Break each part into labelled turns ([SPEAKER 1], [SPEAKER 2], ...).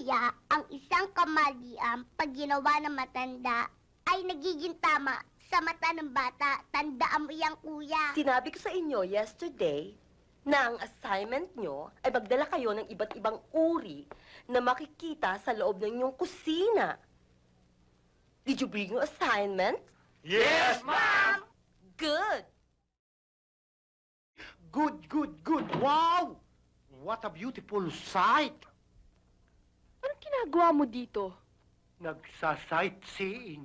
[SPEAKER 1] Kuya, ang isang kamalian pag ginawa ng matanda ay nagiging tama sa mata ng bata. Tandaan mo yan, kuya.
[SPEAKER 2] Sinabi ko sa inyo yesterday na ang assignment nyo ay magdala kayo ng iba't ibang uri na makikita sa loob ng inyong kusina. Did you bring your assignment?
[SPEAKER 3] Yes, ma'am!
[SPEAKER 2] Good!
[SPEAKER 3] Good, good, good. Wow! What a beautiful sight.
[SPEAKER 4] Ginagawa mo dito?
[SPEAKER 3] Nagsa-sightseeing.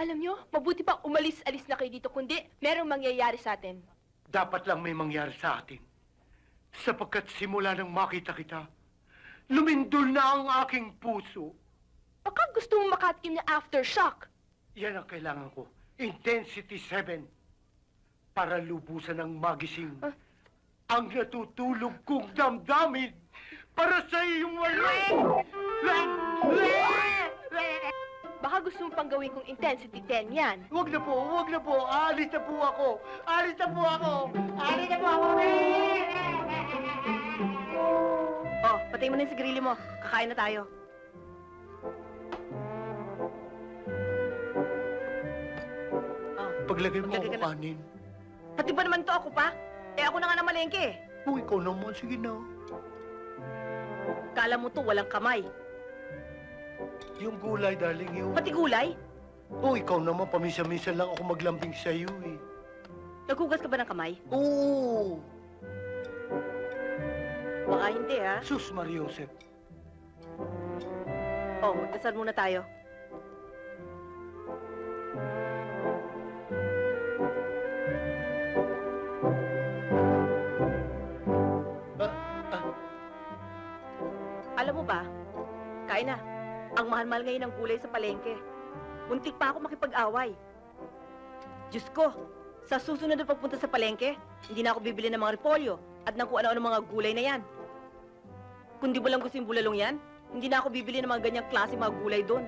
[SPEAKER 4] Alam nyo, mabuti pa umalis-alis na kayo dito, kundi merong mangyayari sa atin.
[SPEAKER 3] Dapat lang may mangyari sa atin. Sapagkat simula nang makita kita, lumindol na ang aking puso.
[SPEAKER 4] Baka gusto mong makatikim na aftershock.
[SPEAKER 3] Yan ang kailangan ko. Intensity 7. Para lubusan ng magising.
[SPEAKER 4] Ah.
[SPEAKER 3] Ang natutulog kong damdamin. Para sa iyong walang...
[SPEAKER 4] gusto mong pang gawin kong intensity 10 yan.
[SPEAKER 3] Huwag na po, huwag na po. Alis na po ako. Alis na po ako. Alis na po ako.
[SPEAKER 2] Oh, patay mo na yung sigrili mo. Kakain na tayo. Oh,
[SPEAKER 3] Paglagay mo ako
[SPEAKER 2] ka na.
[SPEAKER 3] kanin.
[SPEAKER 2] pati ba naman to ako pa? Eh ako na nga na malengke. eh.
[SPEAKER 3] Kung ikaw naman, sige na.
[SPEAKER 2] Kala mo to walang kamay.
[SPEAKER 3] Yung gulay, darling, yung...
[SPEAKER 2] Pati gulay?
[SPEAKER 3] Oh, ikaw naman, paminsan-minsan lang ako maglambing sa'yo eh.
[SPEAKER 2] Naghugas ka ba ng kamay?
[SPEAKER 3] Oo!
[SPEAKER 2] Baka hindi ha.
[SPEAKER 3] Sus, Mariosep.
[SPEAKER 2] Oh, magdasal muna tayo. Alam mo ba, kain na. Ang mahal-mahal ngayon ng gulay sa palengke. Muntik pa ako makipag-away. Diyos ko, sa susunod na pagpunta sa palengke, hindi na ako bibili ng mga repolyo at ng kung ano-ano mga gulay na yan. Kung di mo lang gusto yung bulalong yan, hindi na ako bibili ng mga ganyang klase mga gulay doon.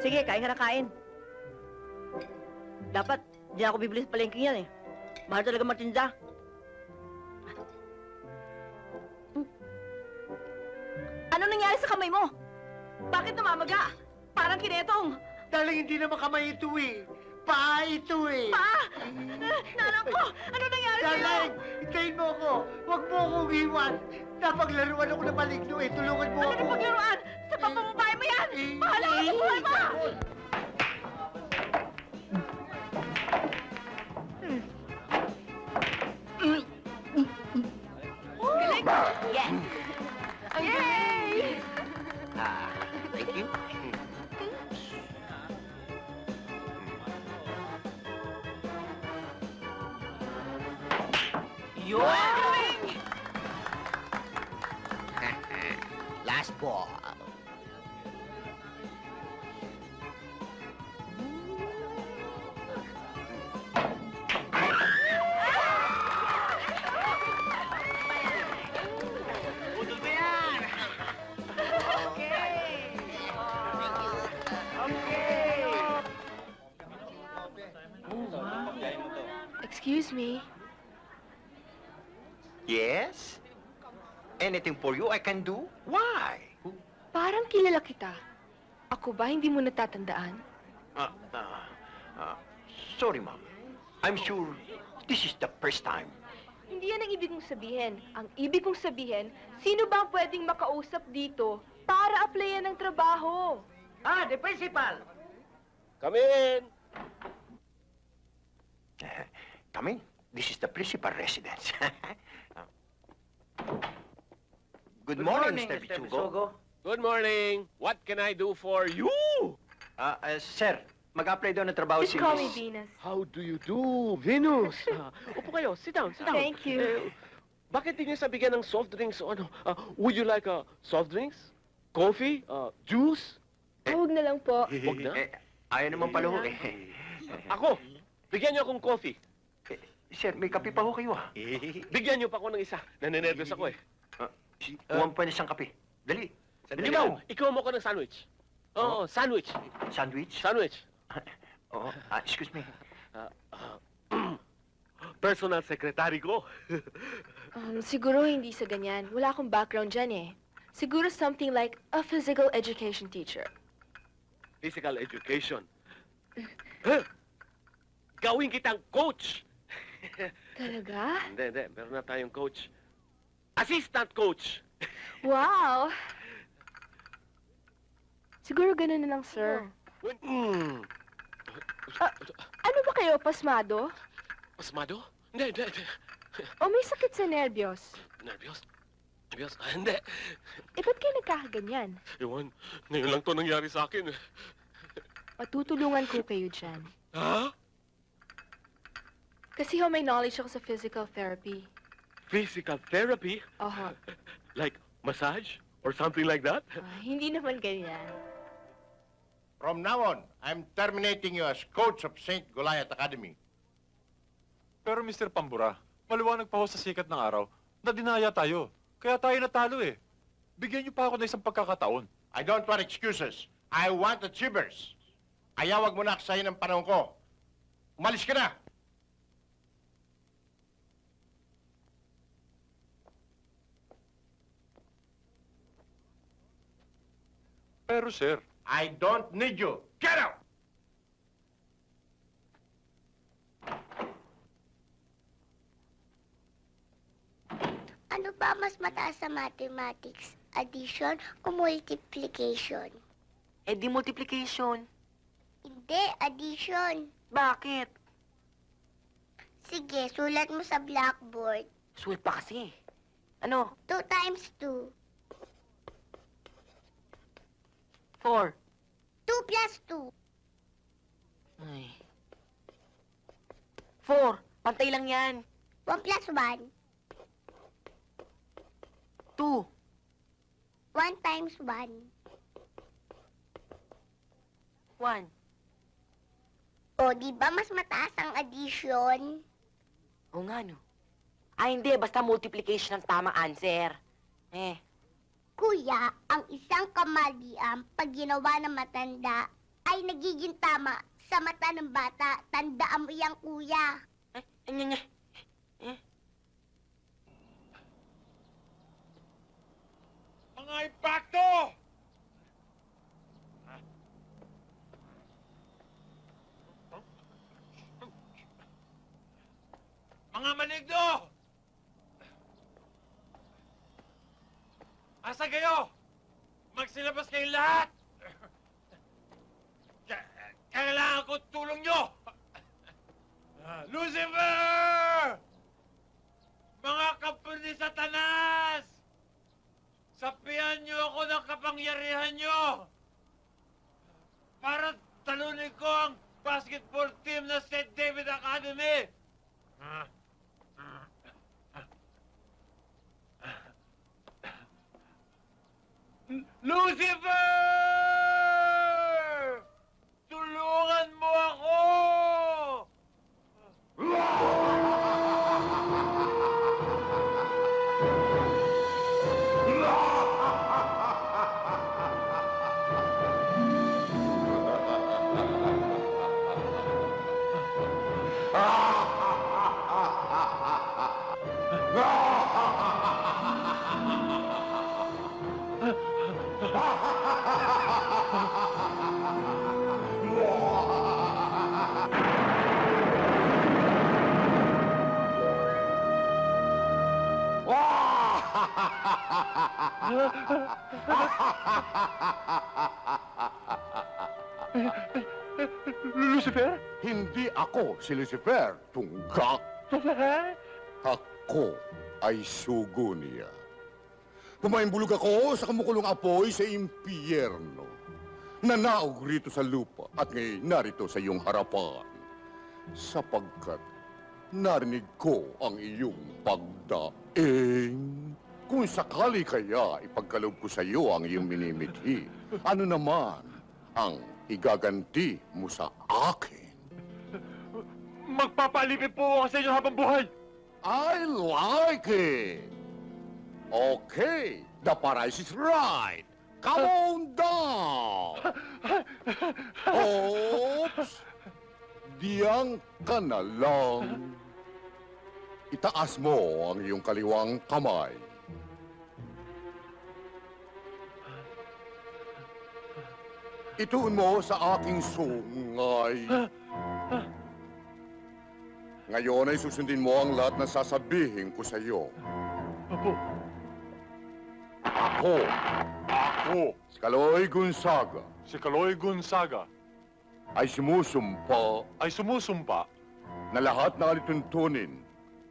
[SPEAKER 2] Sige, kain ka na kain. Dapat, di na ako bibili sa palengke yan eh. Mahal talaga matinda. Sa kamay mo? Bakit namamaga? Parang kinetong.
[SPEAKER 3] Darling, hindi naman kamay ito eh. Paa ito eh.
[SPEAKER 2] Pa! Nanang ko! Ano nangyari sa'yo?
[SPEAKER 3] Darling, hintayin mo ako. Huwag mo akong iwan. Napaglaruan ako ng maligno eh. Tulungan mo
[SPEAKER 2] Ano
[SPEAKER 3] ako.
[SPEAKER 2] na paglaruan? Sa pamamahay mo yan!
[SPEAKER 3] Eh,
[SPEAKER 2] Bahala ka sa buhay mo!
[SPEAKER 5] Ball.
[SPEAKER 4] Excuse me.
[SPEAKER 5] Yes? Anything for you I can do? Why?
[SPEAKER 4] Parang kilala kita. Ako ba hindi mo natatandaan?
[SPEAKER 5] Uh, uh, uh, sorry, ma'am. I'm sure this is the first time.
[SPEAKER 4] Hindi yan ang ibig kong sabihin. Ang ibig kong sabihin, sino ba ang pwedeng makausap dito para applyan ng trabaho?
[SPEAKER 2] Ah, the principal!
[SPEAKER 6] Come in.
[SPEAKER 5] Come in. This is the principal residence. Good, morning, Mr. Pichugo.
[SPEAKER 6] Good morning. What can I do for you?
[SPEAKER 5] Ah, ah, sir, mag-apply daw ng trabaho
[SPEAKER 4] Just
[SPEAKER 5] si
[SPEAKER 4] call me
[SPEAKER 5] Miss-
[SPEAKER 4] Venus.
[SPEAKER 6] How do you do, Venus? Ah, upo kayo. Sit down, sit down.
[SPEAKER 4] Thank you.
[SPEAKER 6] Eh, bakit di niyo sa bigyan ng soft drinks o ano? Ah, would you like a soft drinks? Coffee? Ah, juice?
[SPEAKER 4] Huwag na lang po.
[SPEAKER 6] Huwag na.
[SPEAKER 5] Eh, ayaw naman pala ho eh.
[SPEAKER 6] Ako, bigyan niyo akong coffee.
[SPEAKER 5] Eh, Sir, may kape pa ho kayo ah.
[SPEAKER 6] Bigyan niyo pa ako ng isa. Naninervyos ako eh.
[SPEAKER 5] Kuha mo pa ng isang kape. Dali. Dali
[SPEAKER 6] Ikaw,
[SPEAKER 5] mo.
[SPEAKER 6] ikaw mo ako ng sandwich. Oo, sandwich.
[SPEAKER 5] Sandwich?
[SPEAKER 6] Sandwich.
[SPEAKER 5] Oo. Ah, excuse me.
[SPEAKER 6] Ah, ah, personal secretary ko.
[SPEAKER 4] Um, siguro hindi sa ganyan. Wala akong background dyan eh. Siguro something like a physical education teacher.
[SPEAKER 6] Physical education. Huh? Gawin kitang coach!
[SPEAKER 4] Talaga?
[SPEAKER 6] Hindi, hindi. Meron na tayong coach. Assistant coach!
[SPEAKER 4] Wow! Siguro ganun na lang, sir.
[SPEAKER 6] Mm.
[SPEAKER 4] Ano ba kayo, pasmado?
[SPEAKER 6] Pasmado? Hindi, hindi, hindi.
[SPEAKER 4] O may sakit sa nervyos?
[SPEAKER 6] Nervyos? Nervyos? Ah, hindi.
[SPEAKER 4] Eh, ba't kayo nagkakaganyan?
[SPEAKER 6] Iwan, ngayon lang to nangyari sa akin.
[SPEAKER 4] Patutulungan ko kayo dyan.
[SPEAKER 6] Ha?
[SPEAKER 4] Kasi ho, may knowledge ako sa physical therapy.
[SPEAKER 6] Physical therapy?
[SPEAKER 4] Oho.
[SPEAKER 6] Like massage? Or something like that?
[SPEAKER 4] Ah, hindi naman ganyan.
[SPEAKER 7] From now on, I'm terminating you as coach of St. Goliath Academy.
[SPEAKER 8] Pero Mr. Pambura, maliwanag pa ho sa sikat ng araw na dinaya tayo. Kaya tayo natalo eh. Bigyan niyo pa ako ng isang pagkakataon.
[SPEAKER 7] I don't want excuses. I want achievers. Ayawag mo na aksayin ang panahon ko. Umalis ka na!
[SPEAKER 8] Pero sir,
[SPEAKER 7] I don't need you. Get out!
[SPEAKER 1] Ano ba mas mataas sa mathematics? Addition o multiplication?
[SPEAKER 2] Eh di multiplication.
[SPEAKER 1] Hindi, addition.
[SPEAKER 2] Bakit?
[SPEAKER 1] Sige, sulat mo sa blackboard.
[SPEAKER 2] Sulit pa kasi. Ano?
[SPEAKER 1] 2 times 2.
[SPEAKER 2] Four.
[SPEAKER 1] 2 plus 2.
[SPEAKER 2] Ay. Four. Pantay lang yan.
[SPEAKER 1] 1 plus 1.
[SPEAKER 2] Two.
[SPEAKER 1] 1 times 1.
[SPEAKER 2] One.
[SPEAKER 1] O, di ba mas mataas ang addition?
[SPEAKER 2] Oo nga, no? Ay, hindi. Basta multiplication ang tamang answer. Eh.
[SPEAKER 1] Kuya, ang isang kamalian pag ginawa ng matanda ay nagiging tama sa mata ng bata. Tandaan mo yan, kuya.
[SPEAKER 2] Ay, ay, ay, ay.
[SPEAKER 3] Mga impacto! Mga maligno! Asa kayo? Magsilabas kayong lahat! Ka- Kailangan ko tulong nyo! Lucifer! Mga kapatid ni Satanas! Lucifer?
[SPEAKER 9] Hindi ako si Lucifer, tunggak. Ako ay sugo niya. Pumaimbulog ako sa kumukulong apoy sa impyerno. Nanaog rito sa lupa at ngayon narito sa iyong harapan. Sapagkat narinig ko ang iyong pagdaing. Kung sakali kaya ipagkaloob ko sa iyo ang iyong minimithi, ano naman ang igaganti mo sa akin?
[SPEAKER 3] Magpapalipin po ako sa inyo habang buhay!
[SPEAKER 9] I like it. Okay, the price is right. Come on down. Oops. Diyan ka na lang. itaas mo ang iyong kaliwang kamay. Ituon mo sa aking sungay. Ngayon ay susundin mo ang lahat na sasabihin ko sa iyo.
[SPEAKER 3] Opo.
[SPEAKER 9] Ako,
[SPEAKER 8] Ako,
[SPEAKER 9] si Kaloy Gonzaga,
[SPEAKER 8] si Kaloy Gonzaga,
[SPEAKER 9] ay sumusumpa.
[SPEAKER 8] Ay sumusumpa.
[SPEAKER 9] Na lahat ng alituntunin.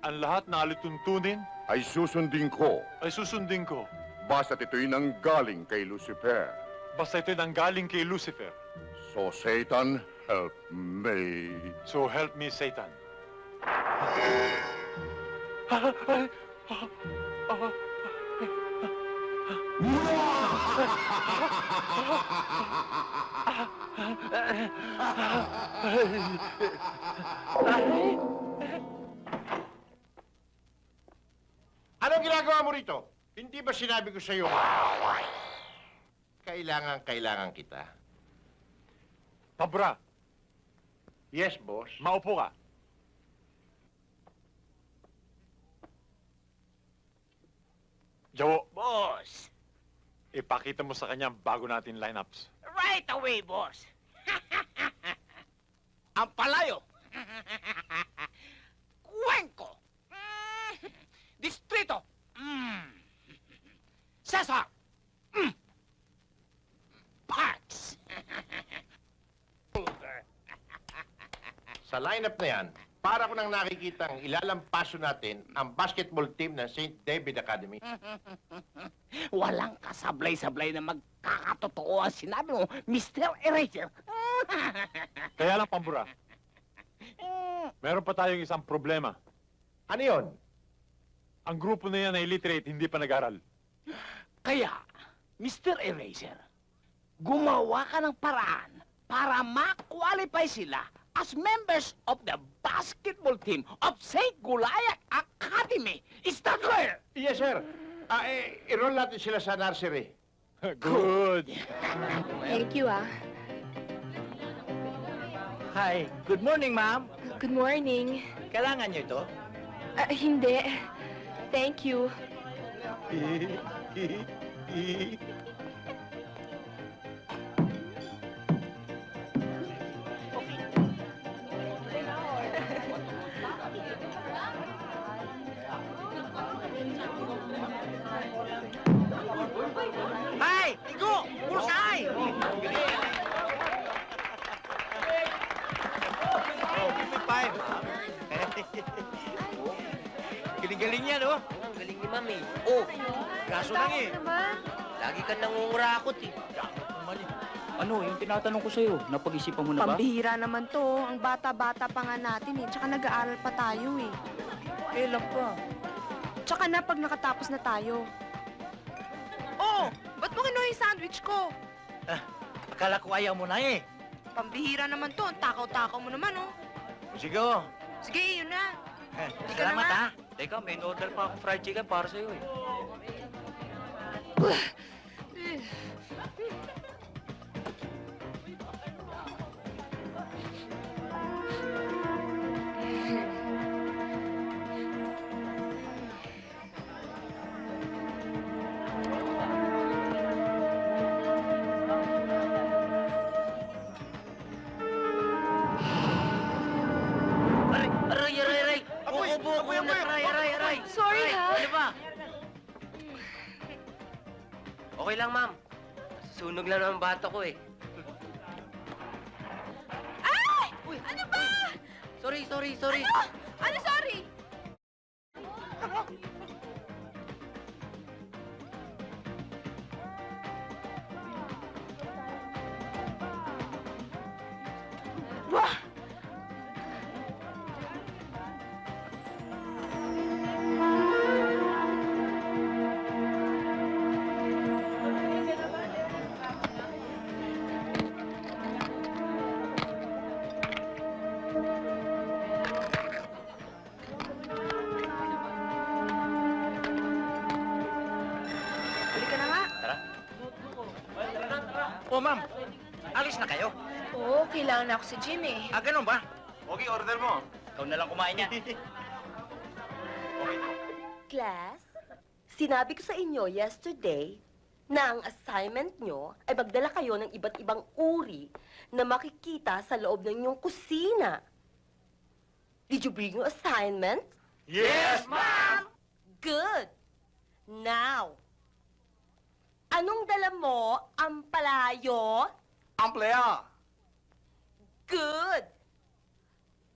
[SPEAKER 8] Ang lahat na alituntunin.
[SPEAKER 9] Ay susundin ko.
[SPEAKER 8] Ay susundin ko.
[SPEAKER 9] basta't ito'y nanggaling kay Lucifer.
[SPEAKER 8] Basta ito'y nanggaling kay Lucifer.
[SPEAKER 9] So Satan, help me.
[SPEAKER 8] So help me, Satan.
[SPEAKER 7] Anong ginagawa mo rito? Hindi ba sinabi ko sa iyo? Kailangan, kailangan kita.
[SPEAKER 8] Pabra,
[SPEAKER 7] Yes, boss.
[SPEAKER 8] maupo ka. Jawo,
[SPEAKER 10] Boss,
[SPEAKER 8] ipakita mo sa kanya ang bago natin lineups.
[SPEAKER 10] right away, boss. Ang palayo. Cuenco. Distrito. Mm. Cesar. Mm. Parks.
[SPEAKER 7] Sa lineup na yan, para ko nang nakikita ang ilalampaso natin ang basketball team ng St. David Academy.
[SPEAKER 10] Walang kasablay-sablay na magkakatotoo ang sinabi mo, Mr. Eraser.
[SPEAKER 8] Kaya lang, Pambura, meron pa tayong isang problema.
[SPEAKER 7] Ano yon?
[SPEAKER 8] Ang grupo na yan na illiterate, hindi pa nag-aral.
[SPEAKER 10] Kaya, Mr. Eraser, gumawa ka ng paraan para ma-qualify sila as members of the basketball team of St. Goliath Academy. Is that clear?
[SPEAKER 7] Yes, sir. Ah, eh, i-roll natin sila sa nursery.
[SPEAKER 8] Good.
[SPEAKER 4] Thank you, ah.
[SPEAKER 10] Hi. Good morning, ma'am.
[SPEAKER 4] Good morning.
[SPEAKER 10] Kailangan niyo ito?
[SPEAKER 4] Ah, hindi. Thank you.
[SPEAKER 10] yan, oh. Ang galing ni Mami. Oh, kaso lang eh. Lagi ka nangungurakot eh.
[SPEAKER 11] Ano, yung tinatanong ko sa'yo, napag-isipan mo na ba?
[SPEAKER 4] Pambihira naman to. Ang bata-bata pa nga natin eh. Tsaka nag-aaral pa tayo eh.
[SPEAKER 11] Kailan pa?
[SPEAKER 4] Tsaka na pag nakatapos na tayo. Oh! Ba't mo kinuha yung sandwich ko?
[SPEAKER 10] Akala ko ayaw mo na eh.
[SPEAKER 4] Pambihira naman to. Ang takaw-takaw mo naman oh.
[SPEAKER 10] Sige, oh.
[SPEAKER 4] Sige, yun na. Hindi ka na
[SPEAKER 10] Salamat,
[SPEAKER 4] nga.
[SPEAKER 10] ha.
[SPEAKER 11] Teka, may order pa akong fried chicken para sa'yo eh.
[SPEAKER 10] Lang, ma'am. Sunog lang ang bata ko eh.
[SPEAKER 4] Ay! Ano ba?
[SPEAKER 10] Sorry, sorry, sorry.
[SPEAKER 4] Ano sorry?
[SPEAKER 10] Alis na kayo.
[SPEAKER 4] Oo, kailangan na ako sa gym eh.
[SPEAKER 10] Ah, ganun ba?
[SPEAKER 8] Okay, order mo.
[SPEAKER 11] Ikaw na lang kumain yan.
[SPEAKER 12] Class, sinabi ko sa inyo yesterday na ang assignment nyo ay magdala kayo ng iba't ibang uri na makikita sa loob ng inyong kusina. Did you bring your assignment?
[SPEAKER 3] Yes,
[SPEAKER 12] ma'am! Good! Now, anong dala mo? Ang palayo?
[SPEAKER 10] Amplea!
[SPEAKER 12] Good!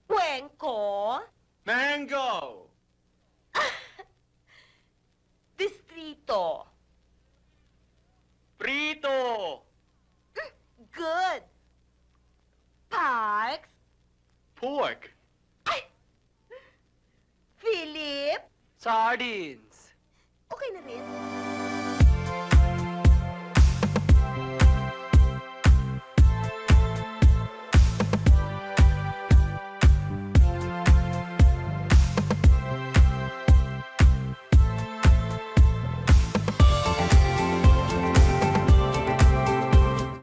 [SPEAKER 12] Cuenco?
[SPEAKER 10] Mango!
[SPEAKER 12] Distrito?
[SPEAKER 10] Prito!
[SPEAKER 12] Good! Parks?
[SPEAKER 10] Pork!
[SPEAKER 12] Philip? Rin.